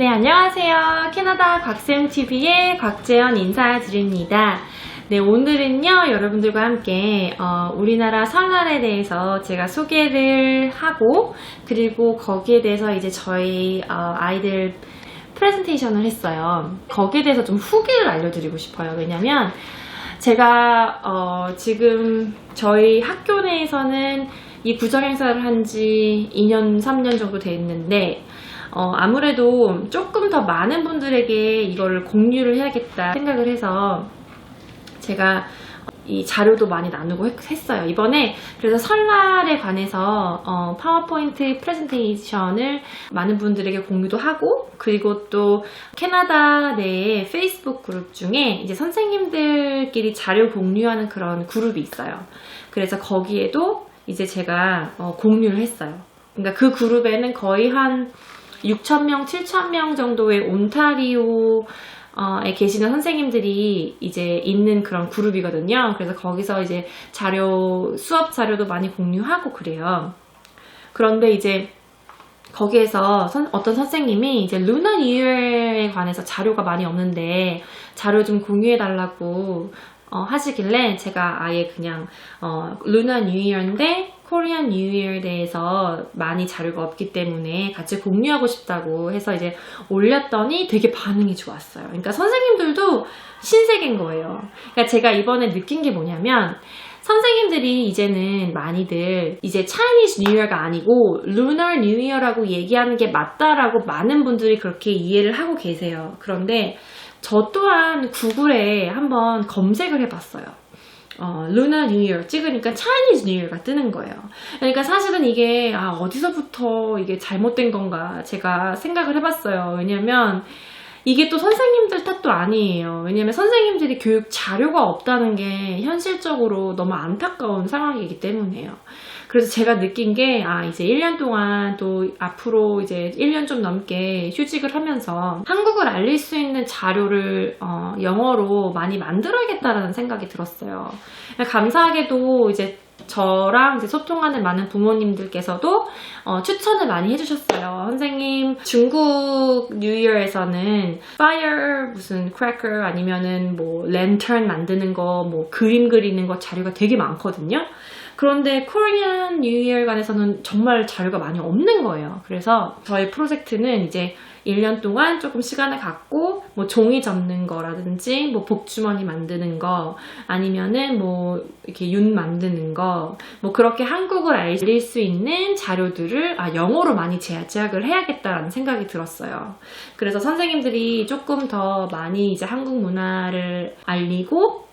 네, 안녕하세요. 캐나다 곽쌤TV의 곽재현 인사드립니다. 네, 오늘은요, 여러분들과 함께, 어, 우리나라 설날에 대해서 제가 소개를 하고, 그리고 거기에 대해서 이제 저희, 어, 아이들 프레젠테이션을 했어요. 거기에 대해서 좀 후기를 알려드리고 싶어요. 왜냐면, 제가, 어, 지금 저희 학교 내에서는 이 부정 행사를 한 지 2년, 3년 정도 됐는데, 어, 아무래도 조금 더 많은 분들에게 이거를 공유를 해야겠다 생각을 해서 제가 이 자료도 많이 나누고 했- 했어요. 이번에 그래서 설날에 관해서 어, 파워포인트 프레젠테이션을 많은 분들에게 공유도 하고 그리고 또 캐나다 내에 페이스북 그룹 중에 이제 선생님들끼리 자료 공유하는 그런 그룹이 있어요. 그래서 거기에도 이제 제가 어, 공유를 했어요. 그러니까 그 그룹에는 거의 한 6,000명, 7,000명 정도의 온타리오 에 계시는 선생님들이 이제 있는 그런 그룹이거든요. 그래서 거기서 이제 자료, 수업 자료도 많이 공유하고 그래요. 그런데 이제 거기에서 선- 어떤 선생님이 이제 루나 뉴이어에 관해서 자료가 많이 없는데 자료 좀 공유해 달라고 어, 하시길래 제가 아예 그냥 어, 루나 뉴이어인데 코리안 뉴 이어에 대해서 많이 자료가 없기 때문에 같이 공유하고 싶다고 해서 이제 올렸더니 되게 반응이 좋았어요. 그러니까 선생님들도 신세계인 거예요. 그러니까 제가 이번에 느낀 게 뭐냐면 선생님들이 이제는 많이들 이제 차이니즈 뉴이어가 아니고 루너 뉴이어라고 얘기하는 게 맞다라고 많은 분들이 그렇게 이해를 하고 계세요. 그런데 저 또한 구글에 한번 검색을 해봤어요. 어, 루나 뉴이어 찍으니까 차이니즈 뉴이어가 뜨는 거예요. 그러니까 사실은 이게 아, 어디서부터 이게 잘못된 건가 제가 생각을 해봤어요. 왜냐면 이게 또 선생님들 탓도 아니에요. 왜냐면 선생님들이 교육 자료가 없다는 게 현실적으로 너무 안타까운 상황이기 때문에요. 그래서 제가 느낀 게, 아, 이제 1년 동안 또 앞으로 이제 1년 좀 넘게 휴직을 하면서 한국을 알릴 수 있는 자료를, 어, 영어로 많이 만들어야겠다라는 생각이 들었어요. 감사하게도 이제 저랑 이제 소통하는 많은 부모님들께서도 어, 추천을 많이 해주셨어요. 선생님, 중국 뉴이어에서는 파이어 무슨 크래커 아니면은 뭐 랜턴 만드는 거, 뭐 그림 그리는 거 자료가 되게 많거든요. 그런데 코리안 뉴이어 관해서는 정말 자료가 많이 없는 거예요. 그래서 저희 프로젝트는 이제 1년 동안 조금 시간을 갖고 뭐 종이 접는 거라든지 뭐 복주머니 만드는 거 아니면은 뭐 이렇게 윤 만드는 거 뭐 그렇게 한국을 알릴 수 있는 자료들을 아 영어로 많이 제작을 해야겠다라는 생각이 들었어요. 그래서 선생님들이 조금 더 많이 이제 한국 문화를 알리고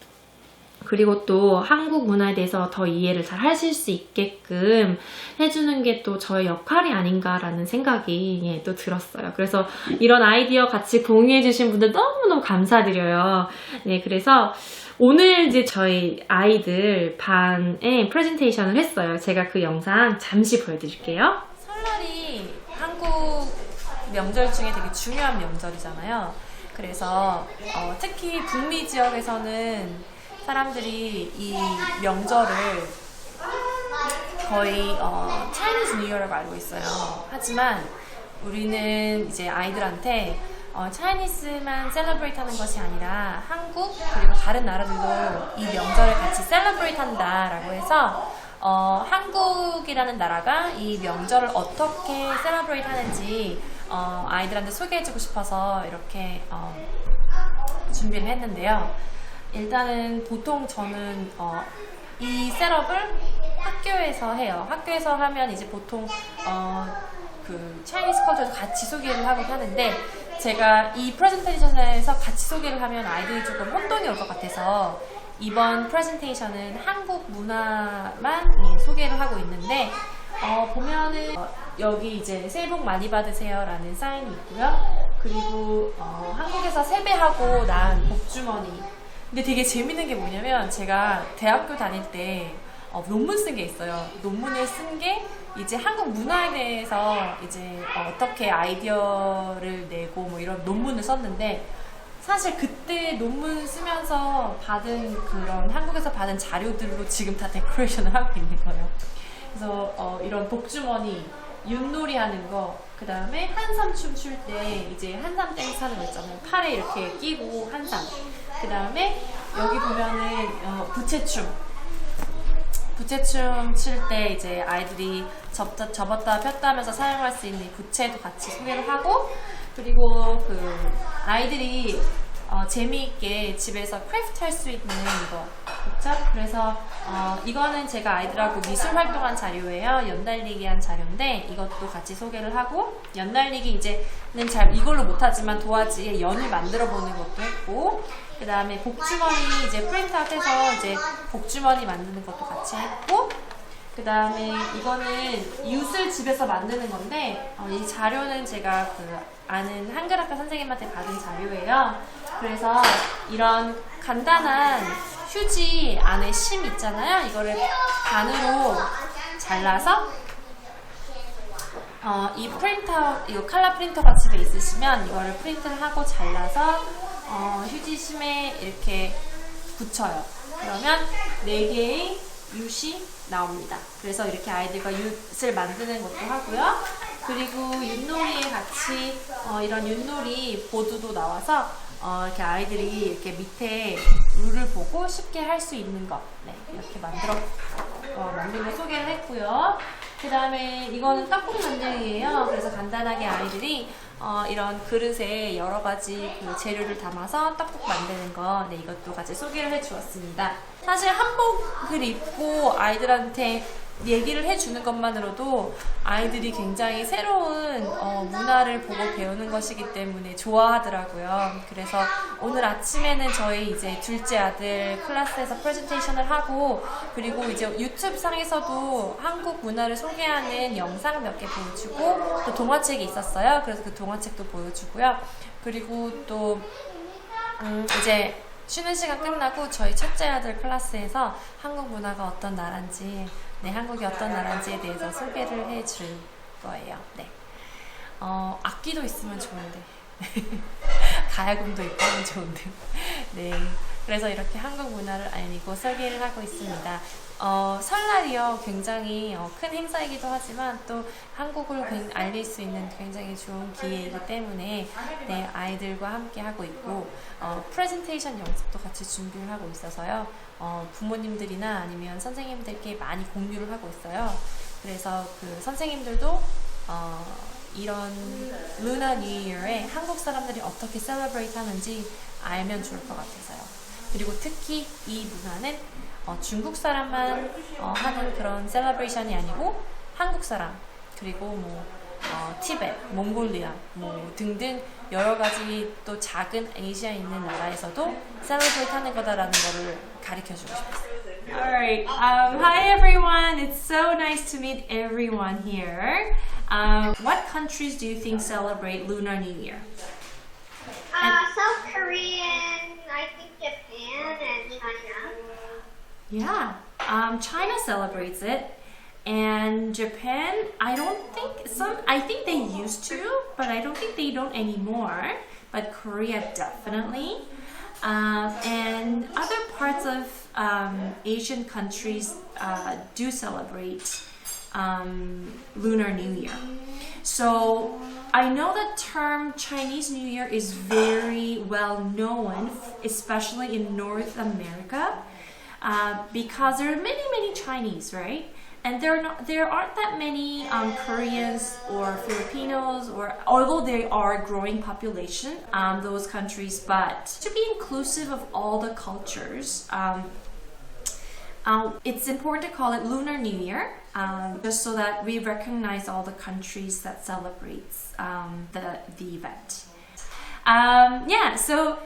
그리고 또 한국 문화에 대해서 더 이해를 잘 하실 수 있게끔 해주는 게 또 저의 역할이 아닌가라는 생각이 예, 또 들었어요. 그래서 이런 아이디어 같이 공유해주신 분들 너무너무 감사드려요. 네, 그래서 오늘 이제 저희 아이들 반에 프레젠테이션을 했어요. 제가 그 영상 잠시 보여드릴게요. 설날이 한국 명절 중에 되게 중요한 명절이잖아요. 그래서 어, 특히 북미 지역에서는 사람들이 이 명절을 거의 어, 차이니즈 뉴이어라고 알고 있어요. 하지만 우리는 이제 아이들한테 어, 차이니스만 셀러브레이트 하는 것이 아니라 한국 그리고 다른 나라들도 이 명절을 같이 셀러브레이트 한다라고 해서 어, 한국이라는 나라가 이 명절을 어떻게 셀러브레이트 하는지 어, 아이들한테 소개해주고 싶어서 이렇게 어, 준비를 했는데요. 일단은 보통 저는 어, 이 셋업을 학교에서 해요. 학교에서 하면 이제 보통 어, 그 차이니스 컬처도 같이 소개를 하고 하는데 제가 이 프레젠테이션에서 같이 소개를 하면 아이들이 조금 혼동이 올 것 같아서 이번 프레젠테이션은 한국 문화만 예, 소개를 하고 있는데 어, 보면은 어, 여기 이제 새해 복 많이 받으세요 라는 사인이 있고요. 그리고 어, 한국에서 세배하고 난 복주머니. 근데 되게 재밌는 게 뭐냐면 제가 대학교 다닐 때 어, 논문 쓴 게 있어요. 논문을 쓴 게 이제 한국 문화에 대해서 이제 어, 떻게 아이디어를 내고 뭐 이런 논문을 썼는데 사실 그때 논문 쓰면서 받은 그런 한국에서 받은 자료들로 지금 다 데코레이션을 하고 있는 거예요. 그래서 어, 이런 복주머니, 윷놀이 하는 거 그 다음에 한삼 춤출 때 이제 한삼 땡스 하는 거 있잖아요. 팔에 이렇게 끼고 한삼. 그 다음에 여기 보면은 어, 부채춤. 부채춤 칠때 이제 아이들이 접다, 접었다 폈다 하면서 사용할 수 있는 부채도 같이 소개를 하고 그리고 그 아이들이 어, 재미있게 집에서 크래프트 할 수 있는 이거 그쵸? 그래서 어, 이거는 제가 아이들하고 미술 활동한 자료예요 연달리기 한 자료인데 이것도 같이 소개를 하고 연달리기 이제는 잘 이걸로 못하지만 도화지에 연을 만들어 보는 것도 했고 그 다음에 복주머니 이제 프린트아웃해서 이제 복주머니 만드는 것도 같이 했고 그 다음에 이거는 이웃을 집에서 만드는 건데 어, 이 자료는 제가 그 아는 한글학과 선생님한테 받은 자료예요. 그래서 이런 간단한 휴지 안에 심 있잖아요. 이거를 반으로 잘라서 어, 이 프린터, 이거 칼라 프린터가 집에 있으시면 이거를 프린트를 하고 잘라서 어, 휴지심에 이렇게 붙여요. 그러면 4개의 윷이 나옵니다. 그래서 이렇게 아이들과 윷을 만드는 것도 하고요. 그리고 윷놀이에 같이 어, 이런 윷놀이 보드도 나와서 어, 이렇게 아이들이 이렇게 밑에 룰을 보고 쉽게 할 수 있는 것 네, 이렇게 만들어 어, 거 소개를 했고요. 그 다음에 이거는 떡국 만들기예요. 그래서 간단하게 아이들이 어, 이런 그릇에 여러 가지 그 재료를 담아서 떡국 만드는 거, 네, 이것도 같이 소개를 해 주었습니다. 사실 한복을 입고 아이들한테 얘기를 해주는 것만으로도 아이들이 굉장히 새로운 어, 문화를 보고 배우는 것이기 때문에 좋아하더라고요. 그래서 오늘 아침에는 저희 이제 둘째 아들 클래스에서 프레젠테이션을 하고 그리고 이제 유튜브 상에서도 한국 문화를 소개하는 영상 몇 개 보여주고 또 동화책이 있었어요. 그래서 그 동화책도 보여주고요. 그리고 또 음, 이제 쉬는 시간 끝나고 저희 첫째 아들 클래스에서 한국 문화가 어떤 나라인지, 네, 한국이 어떤 나라인지에 대해서 소개를 해 줄 거예요. 네. 어, 악기도 있으면 좋은데. 가야금도 있고 하면 좋은데. 네. 그래서 이렇게 한국 문화를 알리고 소개를 하고 있습니다. 어, 설날이요. 굉장히 어, 큰 행사이기도 하지만 또 한국을 굉- 알릴 수 있는 굉장히 좋은 기회이기 때문에 네, 아이들과 함께 하고 있고 어, 프레젠테이션 연습도 같이 준비를 하고 있어서요. 어, 부모님들이나 아니면 선생님들께 많이 공유를 하고 있어요. 그래서 그 선생님들도 어, 이런 루나 뉴 이어에 한국 사람들이 어떻게 셀러브레이트 하는지 알면 좋을 것 같아서요. 그리고 특히 이 문화는 어, 중국 사람만 어, 하는 그런 셀러브레이션이 아니고 한국 사람 그리고 뭐 어, 티베트, 몽골리아 뭐 등등 여러 가지 또 작은 아시아에 있는 나라에서도 셀러브레이트 하는 거다라는 거를 가르쳐 주고 싶었어요. Alright, um, hi everyone. It's so nice to meet everyone here. Um, what countries do you think celebrate Lunar New Year? Uh, South Korean, Yeah, um, China celebrates it, and Japan. I don't think some. I think they used to, but I don't think they don't anymore. But Korea definitely, um, and other parts of um, Asian countries uh, do celebrate um, Lunar New Year. So I know the term Chinese New Year is very well known, especially in North America, uh, because there are many, many Chinese, right? And there are not, there aren't that many um, Koreans or Filipinos, or although they are a growing population, um, those countries. But to be inclusive of all the cultures, um, um, it's important to call it Lunar New Year, um, just so that we recognize all the countries that celebrates um, the the event. Um, yeah, so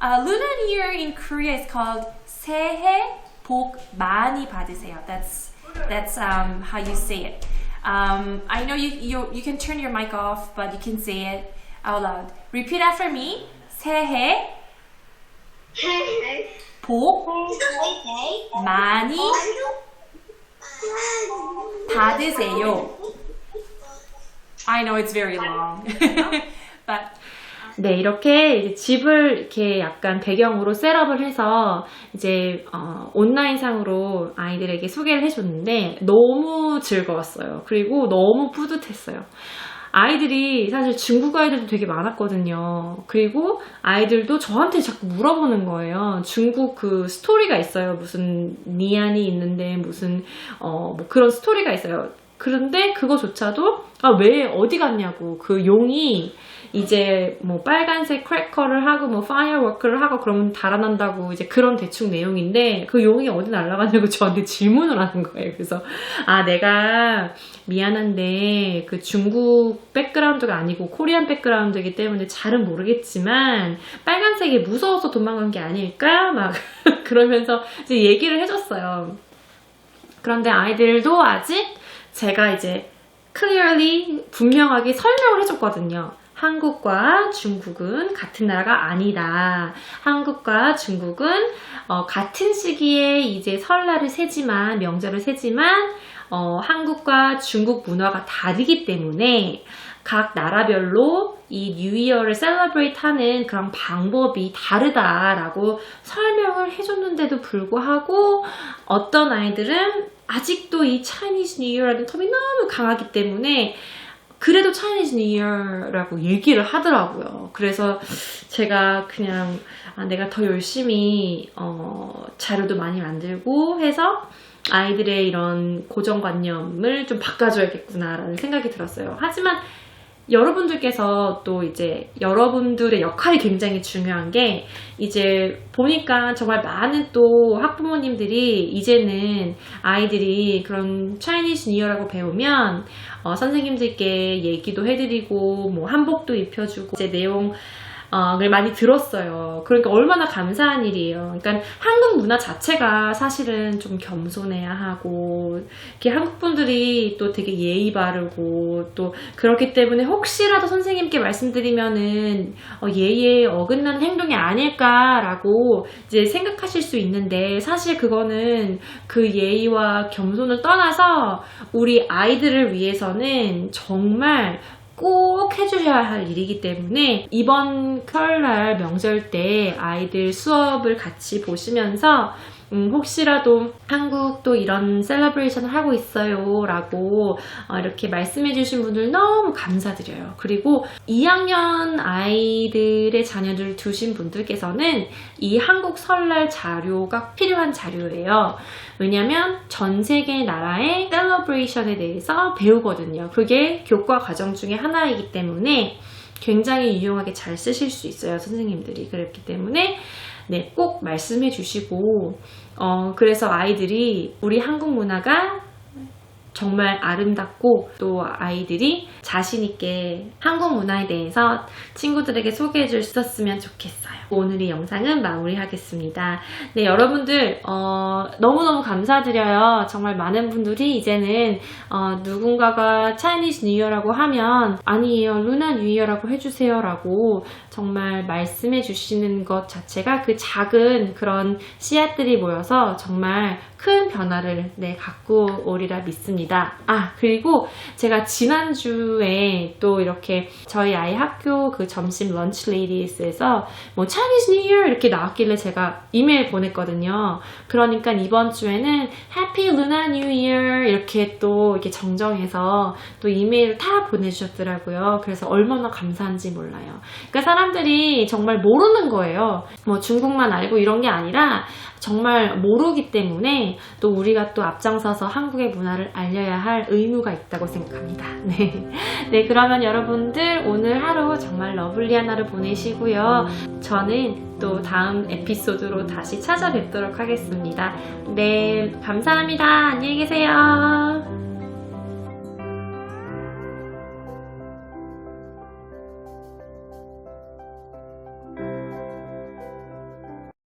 uh, Lunar New Year in Korea is called 새해 복 많이 받으세요. That's that's um, how you say it. Um, I know you, you you can turn your mic off, but you can say it out loud. Repeat after me. 새해 복 많이 받으세요. I know it's very long. but 네, 이렇게 집을 이렇게 약간 배경으로 셋업을 해서 이제 어, 온라인상으로 아이들에게 소개를 해줬는데 너무 즐거웠어요. 그리고 너무 뿌듯했어요. 아이들이 사실 중국 아이들도 되게 많았거든요. 그리고 아이들도 저한테 자꾸 물어보는 거예요. 중국 그 스토리가 있어요. 무슨 니안이 있는데 무슨 어 뭐 그런 스토리가 있어요. 그런데 그거조차도 아 왜 어디 갔냐고 그 용이 이제 뭐 빨간색 크래커를 하고 뭐 파이어워크를 하고 그러면 달아난다고 이제 그런 대충 내용인데 그 용이 어디 날아갔냐고 저한테 질문을 하는 거예요. 그래서 아 내가 미안한데 그 중국 백그라운드가 아니고 코리안 백그라운드이기 때문에 잘은 모르겠지만 빨간색이 무서워서 도망간 게 아닐까 막 그러면서 이제 얘기를 해줬어요. 그런데 아이들도 아직 제가 이제 clearly 분명하게 설명을 해줬거든요. 한국과 중국은 같은 나라가 아니다. 한국과 중국은 어, 같은 시기에 이제 설날을 세지만 명절을 세지만 어, 한국과 중국 문화가 다르기 때문에 각 나라별로 이 뉴이어를 셀러브레이트 하는 그런 방법이 다르다라고 설명을 해줬는데도 불구하고 어떤 아이들은 아직도 이 차이니즈 뉴이어라는 텀이 너무 강하기 때문에 그래도 차이니즈 뉴이어라고 얘기를 하더라고요. 그래서 제가 그냥 아, 내가 더 열심히 어, 자료도 많이 만들고 해서 아이들의 이런 고정관념을 좀 바꿔줘야겠구나라는 생각이 들었어요. 하지만 여러분들께서 또 이제 여러분들의 역할이 굉장히 중요한 게 이제 보니까 정말 많은 또 학부모님들이 이제는 아이들이 그런 차이니즈 뉴이어라고 배우면 어, 선생님들께 얘기도 해드리고 뭐 한복도 입혀주고 이제 내용 어, 을 많이 들었어요. 그러니까 얼마나 감사한 일이에요. 그러니까 한국 문화 자체가 사실은 좀 겸손해야 하고, 이렇게 한국 분들이 또 되게 예의 바르고, 또 그렇기 때문에 혹시라도 선생님께 말씀드리면은 어, 예의에 어긋나는 행동이 아닐까라고 이제 생각하실 수 있는데, 사실 그거는 그 예의와 겸손을 떠나서 우리 아이들을 위해서는 정말 꼭 해주셔야 할 일이기 때문에 이번 설날 명절 때 아이들 수업을 같이 보시면서 음, 혹시라도 한국도 이런 셀러브레이션을 하고 있어요 라고 어, 이렇게 말씀해 주신 분들 너무 감사드려요. 그리고 2학년 아이들의 자녀들 두신 분들께서는 이 한국 설날 자료가 필요한 자료예요. 왜냐면 전 세계 나라의 셀러브레이션에 대해서 배우거든요. 그게 교과 과정 중에 하나이기 때문에 굉장히 유용하게 잘 쓰실 수 있어요, 선생님들이. 그렇기 때문에 네, 꼭 말씀해 주시고, 어, 그래서 아이들이 우리 한국 문화가 정말 아름답고 또 아이들이 자신있게 한국 문화에 대해서 친구들에게 소개해 줄 수 있었으면 좋겠어요. 오늘 이 영상은 마무리하겠습니다. 네, 여러분들, 어, 너무너무 감사드려요. 정말 많은 분들이 이제는, 어, 누군가가 차이니즈 뉴이어라고 하면, 아니에요, 루나 뉴이어라고 해주세요. 라고 정말 말씀해 주시는 것 자체가 그 작은 그런 씨앗들이 모여서 정말 큰 변화를 네, 갖고 오리라 믿습니다. 아, 그리고 제가 지난주에 또 이렇게 저희 아이 학교 그 점심 런치 레이디스에서 뭐 차이니즈 뉴 이어 이렇게 나왔길래 제가 이메일 보냈거든요. 그러니까 이번 주에는 해피 루나 뉴 이어 이렇게 또 이렇게 정정해서 또 이메일 다 보내주셨더라고요. 그래서 얼마나 감사한지 몰라요. 그러니까 사람들이 정말 모르는 거예요. 뭐 중국만 알고 이런 게 아니라 정말 모르기 때문에 또 우리가 또 앞장서서 한국의 문화를 알려야 할 의무가 있다고 생각합니다. 네. 네, 그러면 여러분들 오늘 하루 정말 러블리한 하루 보내시고요. 저는 또 다음 에피소드로 다시 찾아뵙도록 하겠습니다. 네, 감사합니다. 안녕히 계세요.